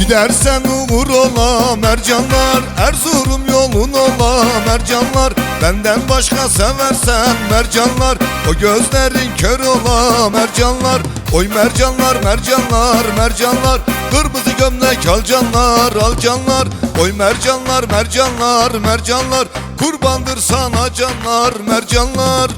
Gidersen umur ola mercanlar Erzurum yolun ola mercanlar. Benden başka seversen mercanlar O gözlerin kör ola mercanlar. Oy mercanlar mercanlar mercanlar Kırmızı gömlek alcanlar alcanlar Oy mercanlar mercanlar mercanlar Kurbandır sana canlar mercanlar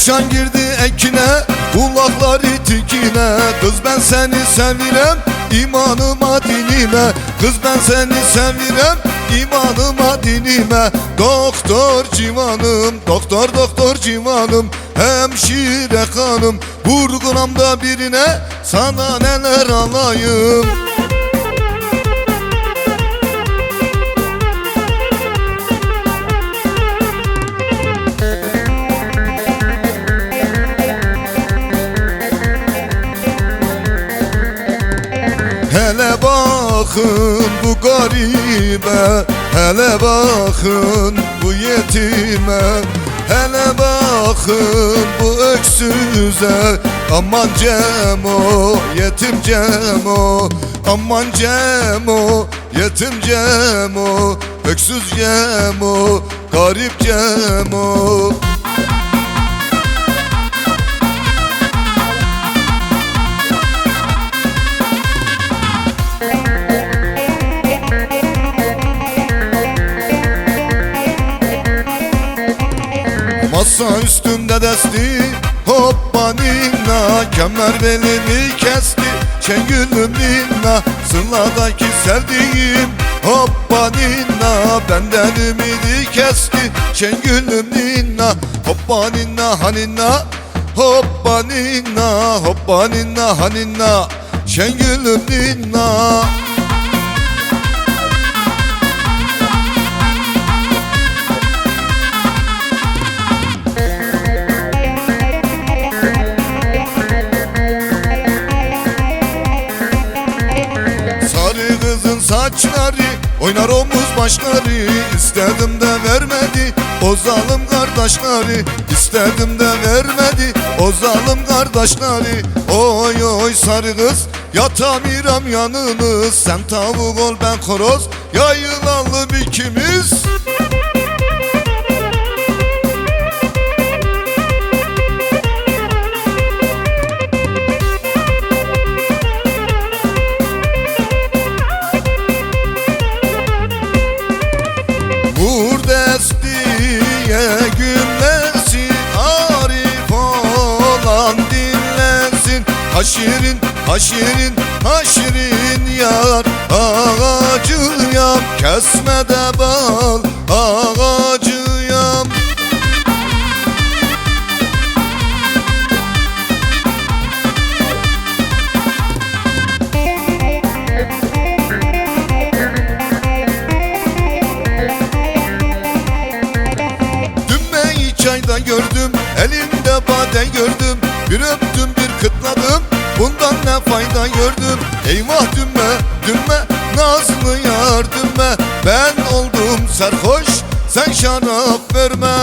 Tavşan girdi ekine Kulakları tikine. Kız ben seni sevirem imanıma dinime. Kız ben seni sevirem imanıma dinime. Doktor civanım Doktor doktor civanım. Hemşire hanım Vurgunamda birine Sana neler alayım bakın bu garibe Hele bakın bu yetime. Hele bakın bu öksüze Aman Cemo, yetim Cemo. Aman Cemo, yetim Cemo Öksüz Cemo, garip Cemo Masa üstünde desti Hoppa ninna Kemer belimi kesti Çengülüm ninna Sırladaki sevdiğim Hoppa ninna Benden ümidi kesti Çengülüm ninna Hoppa ninna haninna Hoppa ninna Hoppa ninna haninna Şengülüm ninna saçları Oynar omuz başları İstedim de vermedi O zalim kardeşleri. İstedim de vermedi O zalim kardeşleri. Oy oy sarı kız Yatamiram yanınız Sen tavuk ol ben horoz Yayılalım ikimiz Haşirin, haşirin, haşirin yar Ağacıyam kesme de bal Ne fayda gördüm. Eyvah dümme dümme Nazlı yar dümme Ben oldum sarhoş Sen şarap verme